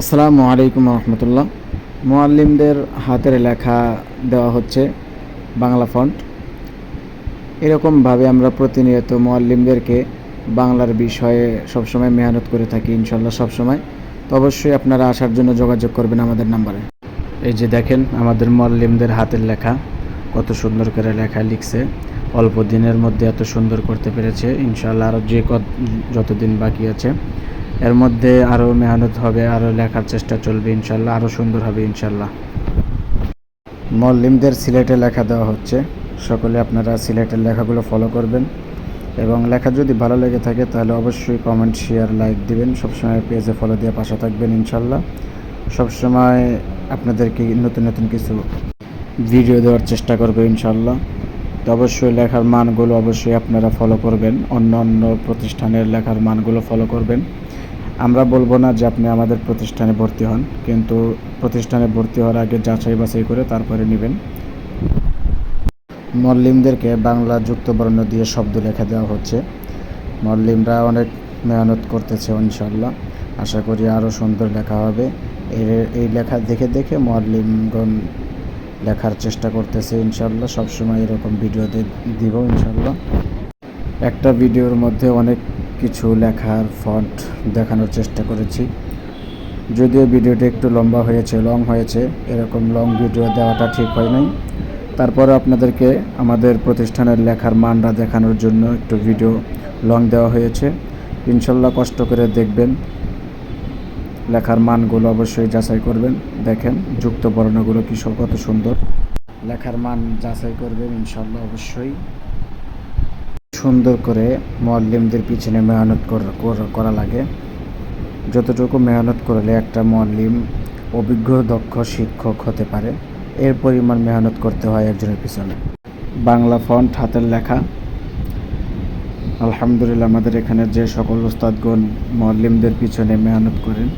আসসালামু আলাইকুম রহমতুল্লাহ। মোয়াল্লিমদের হাতের লেখা দেওয়া হচ্ছে বাংলা ফন্ট। এরকমভাবে আমরা প্রতিনিয়ত মোয়াল্লিমদেরকে বাংলার বিষয়ে সবসময় মেহনত করে থাকি ইনশাল্লাহ সবসময়। তো অবশ্যই আপনারা আসার জন্য যোগাযোগ করবেন আমাদের নাম্বারে। এই যে দেখেন, আমাদের মোয়াল্লিমদের হাতের লেখা কত সুন্দর করে লেখা লিখছে। অল্প দিনের মধ্যে এত সুন্দর করতে পেরেছে। ইনশাল্লাহ আরও যে কত যতদিন বাকি আছে। এর মধ্যে আরও মেহনত হবে আরও লেখার চেষ্টা চলবে ইনশাল্লাহ আরও সুন্দর হবে ইনশাল্লাহ। মল্লিমদের সিলেটে লেখা দেওয়া হচ্ছে, সকলে আপনারা সিলেটের লেখাগুলো ফলো করবেন। এবং লেখা যদি ভালো লেগে থাকে, তাহলে অবশ্যই কমেন্ট শেয়ার লাইক দিবেন। সবসময় পেজে ফলো দিয়ে পাশে থাকবেন ইনশাল্লাহ। সবসময় আপনাদেরকে নতুন নতুন কিছু ভিডিও দেওয়ার চেষ্টা করবে ইনশাল্লাহ। তো অবশ্যই লেখার মানগুলো অবশ্যই আপনারা ফলো করবেন। অন্য অন্য প্রতিষ্ঠানের লেখার মানগুলো ফলো করবেন। আমরা বলব না যে আপনি আমাদের প্রতিষ্ঠানে ভর্তি হন, কিন্তু প্রতিষ্ঠানে ভর্তি হওয়ার আগে যাচাই বাছাই করে তারপরে নেবেন। মল্লিমদেরকে বাংলা যুক্ত বর্ণ দিয়ে শব্দ লেখা দেওয়া হচ্ছে। মল্লিমরা অনেক মেহনত করতেছে ইনশাল্লাহ আশা করি আরও সুন্দর লেখা হবে। এর, এই লেখা দেখে দেখে মল্লিমগণ লেখার চেষ্টা করতেছে ইনশাল্লাহ সবসময় এরকম ভিডিও দিব ইনশাল্লাহ একটা ভিডিওর মধ্যে অনেক কিছু লেখার ফন্ট দেখানোর চেষ্টা করেছি। যদিও ভিডিওটা একটু লম্বা হয়েছে লং হয়েছে, এরকম লং ভিডিও দেওয়াটা ঠিক হয় নাই। তারপরে আপনাদেরকে আমাদের প্রতিষ্ঠানের লেখার মানরা দেখানোর জন্য একটু ভিডিও লং দেওয়া হয়েছে। ইনশাল্লাহ কষ্ট করে দেখবেন। লেখার মানগুলো অবশ্যই যাচাই করবেন। দেখেন যুক্ত বর্ণগুলো কী কত সুন্দর। লেখার মান যাচাই করবেন ইনশাল্লাহ অবশ্যই। সুন্দর করে মোয়াল্লিমদের পিছনে মেহনত কর- লাগে। যতটুকু মেহনত করলে একটা মোয়াল্লিম অভিজ্ঞ, দক্ষ শিক্ষক হতে পারে, এর পরিমাণ মেহনত করতে হয় একজনের পিছনে। বাংলা ফন্ট হাতের লেখা। আলহামদুলিল্লাহ, আমাদের এখানে যে সকল উস্তাদগণ মোয়াল্লিমদের পিছনে মেহনত করেন,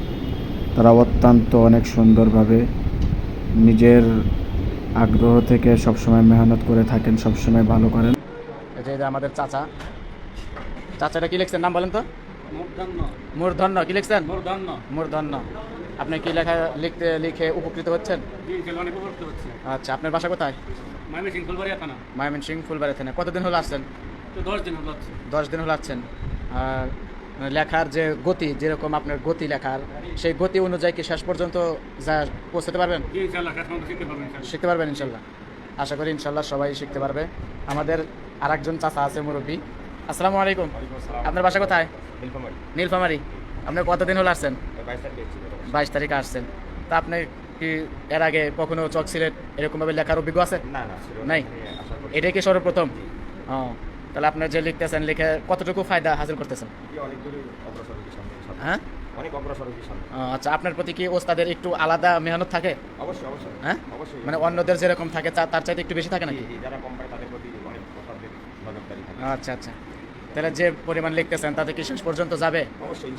তারা অত্যন্ত অনেক সুন্দরভাবে নিজের আগ্রহ থেকে সবসময় মেহনত করে থাকেন, সবসময় ভালো করেন। যে আমাদের চাচা। চাচাটা কি লিখছেন? নাম বলেন তো। মূর্ধন্য। কি লিখছেন? মূর্ধন্য। আপনি কি লেখা লিখতে লিখে উপকৃত হচ্ছেন? আচ্ছা আপনার বাসা কোথায়? মাইমে সিং ফুলবাড়িয়া থানা। ফুলবাড়ি থেকে কতদিন হলো আসছেন? দশ দিন হলো আসছেন। আর লেখার যে গতি যেরকম আপনার গতি লেখার সেই গতি অনুযায়ী কি শেষ পর্যন্ত যা পৌঁছতে পারবেন? শিখতে পারবেন ইনশাল্লাহ। আশা করি ইনশাল্লাহ সবাই শিখতে পারবে। আমাদের আরেকজন চাচা আছে মুরব্বী। আসসালামু আলাইকুম। আপনার বাসা কোথায়? নীলফামারি। আপনি কতদিন হলো আসছেন? বাইশ তারিখে আসছেন। তা আপনি কি এর আগে কখনো চক সিলেট এরকমভাবে লেখার অভিজ্ঞ আছে? নাই? এটাই কি সর্বপ্রথম? ও তাহলে আপনার যে লিখতেছেন লিখে কতটুকু ফায়দা হাসিল করতেছেন। হ্যাঁ? আচ্ছা আপনার প্রতি কি ওস্তাদের একটু আলাদা মেহনত থাকে? অবশ্যই অবশ্যই। হ্যাঁ? মানে অন্যদের যেরকম থাকে তার চাইতে একটু বেশি থাকে নাকি? যারা আচ্ছা আচ্ছা। তাহলে যে পরিমাণ লিখতেছেন তাতে কি শেষ পর্যন্ত যাবে? অবশ্যই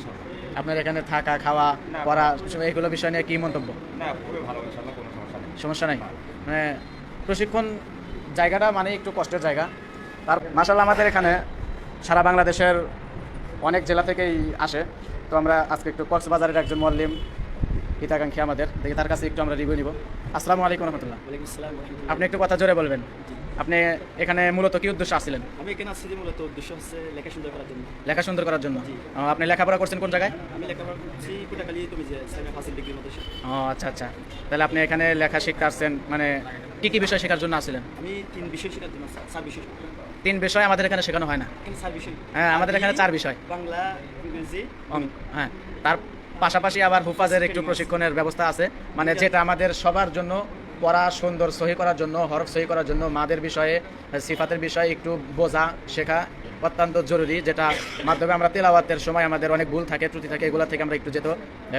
আপনার এখানে থাকা খাওয়া পড়া এইগুলো বিষয় নিয়ে কি মন্তব্য? না খুবই ভালো ইনশাল্লাহ কোনো সমস্যা নেই। সমস্যা নাই? মানে প্রশিক্ষণ জায়গাটা মানে একটু কষ্টের জায়গা। তার মাসাল্লাহ আমাদের এখানে সারা বাংলাদেশের অনেক জেলা থেকেই আসে। তো আমরা আজকে একটু কক্সবাজারের একজন মল্লিম হিতাকাঙ্ক্ষী আমাদের। দেখি তার কাছে একটু আমরা রিভিউ নিব। আসসালামু আলাইকুম রহমতুল্লাহ। আপনি একটু কথা জোরে বলবেন। আপনি এখানে মূলত কি উদ্দেশ্য আসছিলেন? আমি এখানে আসছি যে মূলত উদ্দেশ্য হচ্ছে লেখা সুন্দর করার জন্য। লেখা সুন্দর করার জন্য। আপনি লেখাপড়া করছেন কোন জায়গায়? আমি লেখাপড়া করছি তুমি যে ডিগ্রির ও আচ্ছা আচ্ছা। তাহলে আপনি এখানে লেখা শিখতে আসছেন মানে কি কি বিষয় শেখার জন্য আসছিলেন? আমি তিন বিষয় শেখার জন্য চার বিষয়। তিন বিষয় আমাদের এখানে শেখানো হয় না। হ্যাঁ আমাদের এখানে চার বিষয়। বাংলা ইংরেজি হ্যাঁ। তার পাশাপাশি আবার হুফাজের একটু প্রশিক্ষণের ব্যবস্থা আছে। মানে যেটা আমাদের সবার জন্য পড়া সুন্দর সহি করার জন্য হরফ সহি করার জন্য মাদের বিষয়ে সিফাতের বিষয়ে একটু বোঝা শেখা অত্যন্ত জরুরি যেটা মাধ্যমে আমরা তেলাওয়াতের সময় আমাদের অনেক ভুল থাকে ত্রুটি থাকে এগুলো থেকে আমরা একটু যেত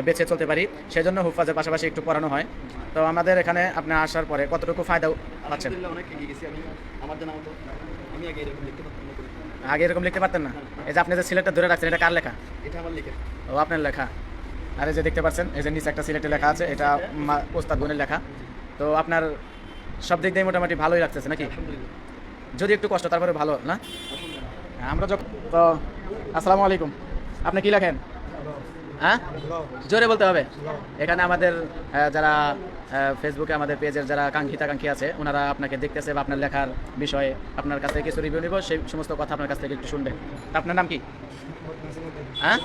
বেঁচে চলতে পারি। সেজন্য হুফাজের পাশাপাশি একটু পড়ানো হয়। তো আমাদের এখানে আপনি আসার পরে কতটুকু ফায়দা পাচ্ছেন। আগে এরকম লিখতে পারতেন না? এই যে আপনি যে সিলেটটা ধরে রাখছেন এটা কার লেখা? এটা আমার লিখে। ও আপনার লেখা। আর এই যে দেখতে পাচ্ছেন এই যে নিচে একটা সিলেটে লেখা আছে এটা ওস্তাদ বোনের লেখা। তো আপনার সব দিক দিয়ে মোটামুটি ভালোই লাগতেছে নাকি? যদি একটু কষ্ট তারপরে ভালো না? আমরা যখন তো আসসালামু আলাইকুম। আপনি কি লেখেন? হ্যাঁ? জোরে বলতে হবে। এখানে আমাদের যারা ফেসবুকে আমাদের পেজের যারা কাঙ্ক্ষিতা কাঙ্ক্ষী আছে ওনারা আপনাকে দেখতেছে বা আপনার লেখার বিষয়ে আপনার কাছ থেকে কিছু রিভিউ নিব সেই সমস্ত কথা আপনার কাছ থেকে একটু শুনবেন। তা আপনার নাম কি? হ্যাঁ?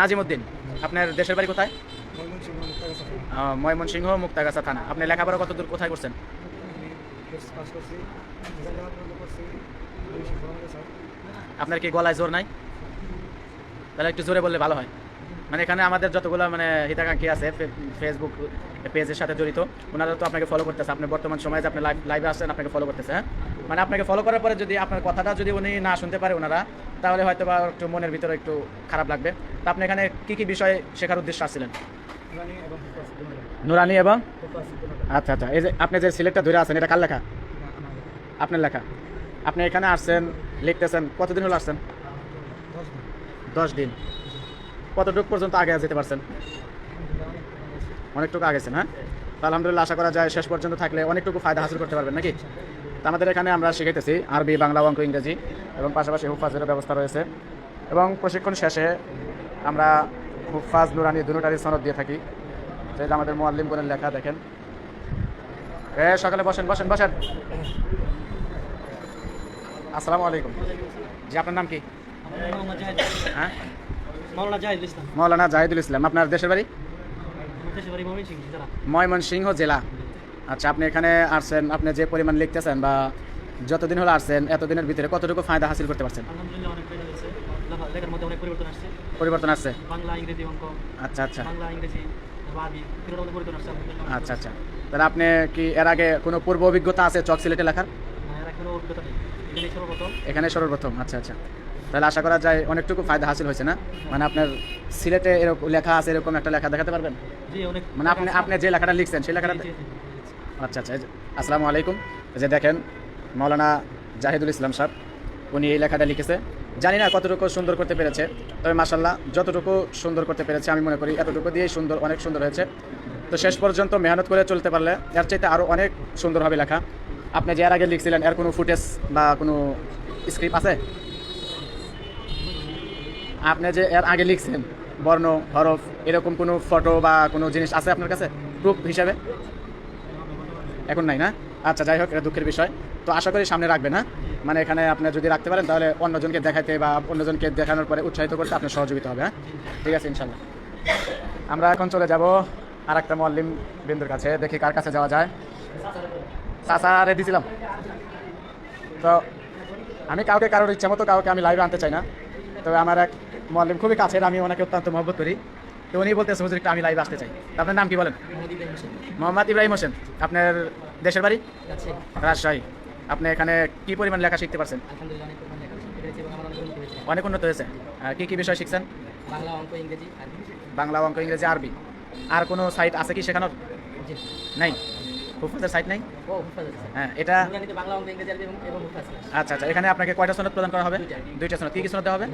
নাজিমুদ্দিন। আপনার দেশের বাড়ি কোথায়? ময়মনসিংহ মুক্তাগাছা থানা। আপনি লেখাপড়া কত দূর কোথায় করছেন? আপনার কি গলায় জোর নাই? তাহলে একটু জোরে বললে ভালো হয়। মানে এখানে আমাদের যতগুলো মানে হিতাকাঙ্ক্ষী আছে ফেসবুক পেজের সাথে জড়িত ওনারা তো আপনাকে ফলো করতেছে। আপনি বর্তমান সময়ে যে আপনি লাইভ লাইভে আসছেন আপনাকে ফলো করতেছে হ্যাঁ? মানে আপনাকে ফলো করার পরে যদি আপনার কথাটা যদি উনি না শুনতে পারে ওনারা তাহলে হয়তো বা একটু মনের ভিতরে একটু খারাপ লাগবে। তা আপনি এখানে কি কি বিষয়ে শেখার উদ্দেশ্যে আসছিলেন? নুরানি এবং আচ্ছা আচ্ছা। এই যে আপনি যে সিলেক্টটা ধরে আছেন এটা কার লেখা? আপনার লেখা। আপনি এখানে আসছেন লিখতেছেন কতদিন হলো আসছেন? দশ দিন। কতটুকু পর্যন্ত আগে যেতে পারছেন? অনেকটুকু আগেছেন হ্যাঁ? তো আলহামদুলিল্লাহ আশা করা যায় শেষ পর্যন্ত থাকলে অনেকটুকু ফায়দা হাসিল করতে পারবেন নাকি? আমাদের এখানে আমরা শিখাইতেছি আরবি বাংলা অঙ্ক ইংরেজি এবং পাশাপাশি হুফাজেরও ব্যবস্থা রয়েছে এবং প্রশিক্ষণ শেষে আমরা হুফাজ নুরানি দুটারই সনদ দিয়ে থাকি। যেটা আমাদের মোয়াল্লিম বোনের লেখা দেখেন। এ সকালে বসেন বসেন বসেন। আসসালামু আলাইকুম। জি আপনার নাম কি? হ্যাঁ? মৌলানা জাহিদুল ইসলাম। আপনার দেশের বাড়ি? ময়মনসিংহ জেলা। আচ্ছা আপনি এখানে আসছেন আপনি যে পরিমাণ লিখতেছেন বা যতদিন হলো আসছেন এতদিনের ভিতরে কতটুকু ফায়দা হাসিল করতে পারছেন? আলহামদুলিল্লাহ অনেক ফায়দা হয়েছে। লেখার মধ্যে অনেক পরিবর্তন আসছে। পরিবর্তন আসছে? বাংলা ইংরেজি অঙ্ক। আচ্ছা আচ্ছা। বাংলা ইংরেজি আচ্ছা আচ্ছা। তাহলে আপনি কি এর আগে কোনো পূর্ব অভিজ্ঞতা আছে চক সিলেটে লেখার? এখনও সর্বপ্রথম। আচ্ছা আচ্ছা। তাহলে আশা করা যায় অনেকটুকু ফায়দা হাসিল হয়েছে না? মানে আপনার সিলেটে এরকম লেখা আছে এরকম একটা লেখা দেখাতে পারবেন? মানে আপনি আপনি যে লেখাটা লিখছেন সেই লেখাটা। আচ্ছা আচ্ছা আসসালামু আলাইকুম। যে দেখেন মৌলানা জাহিদুল ইসলাম সাহেব, উনি এই লেখাটা লিখেছে। জানি না কতটুকু সুন্দর করতে পেরেছে, তবে মাসাল্লাহ যতটুকু সুন্দর করতে পেরেছে আমি মনে করি, এতটুকু দিয়েই সুন্দর, অনেক সুন্দর হয়েছে। তো শেষ পর্যন্ত মেহনত করে চলতে পারলে এর চাইতে আরও অনেক সুন্দর হবে লেখা। আপনি যে এর আগে লিখছিলেন, এর কোনো ফুটেজ বা কোনো স্ক্রিপ্ট আছে? আপনি যে এর আগে লিখছেন, বর্ণ, হরফ, এরকম কোনো ফটো বা কোনো জিনিস আছে আপনার কাছে? প্রুফ হিসাবে? এখন নাই না? আচ্ছা যাই হোক, এটা দুঃখের বিষয়। তো আশা করি সামনে রাখবে না মানে এখানে আপনি যদি রাখতে পারেন, তাহলে অন্যজনকে দেখাইতে বা অন্যজনকে দেখানোর পরে উৎসাহিত করতে আপনার সহযোগিতা হবে হ্যাঁ? ঠিক আছে, ইনশাল্লাহ। আমরা এখন চলে যাব আর একটা মল্লিম বিন্দুর কাছে। দেখি কার কাছে যাওয়া যায়। চাচারে দিছিলাম। তো আমি কাউকে, কারোর ইচ্ছা মতো কাউকে আমি লাইভে আনতে চাই না। তবে আমার এক মল্লিম খুবই কাছের, আমি ওনাকে অত্যন্ত মহব্বত করি। তো উনি বলতেছে হুজুর একটু আমি লাইভ আসতে চাই। আপনার নাম কি বলেন? মোহাম্মদ ইব্রাহিম হোসেন। আপনার দেশের বাড়ি? রাজশাহী। আপনি এখানে কি পরিমাণ লেখা শিখতে পারছেন? অনেক উন্নতি হয়েছে। কি কি বিষয় শিখছেন? বাংলা অঙ্ক ইংরেজি আরবি। বাংলা অঙ্ক ইংরেজি আরবি। আর কোনো সাইট আছে কি শেখানোর? নাই? হুফাজের সাইট নাই? হ্যাঁ এটা আচ্ছা আচ্ছা এখানে আপনাকে কয়টা সনদ প্রদান করা হবে? দুইটা। সনদ। কি কি সনদ দেওয়া হবে?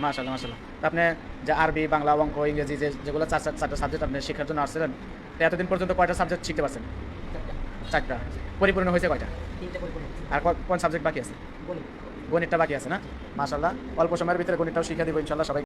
মাশাল্লাহ মাশাল্লাহ আপনি যে আরবি বাংলা অঙ্ক ইংরেজি যে যেগুলো চার চার- চারটা সাবজেক্ট আপনি শেখার জন্য আসছিলেন এতদিন পর্যন্ত কয়টা সাবজেক্ট শিখতে পারছেন? চারটা। পরিপূর্ণ হয়েছে কয়টা। আর কোন সাবজেক্ট বাকি আছে? গণিতটা বাকি আছে না? মাশাল্লাহ অল্প সময়ের ভিতরে গণিতটাও শিখে দিব ইনশাল্লাহ সবাই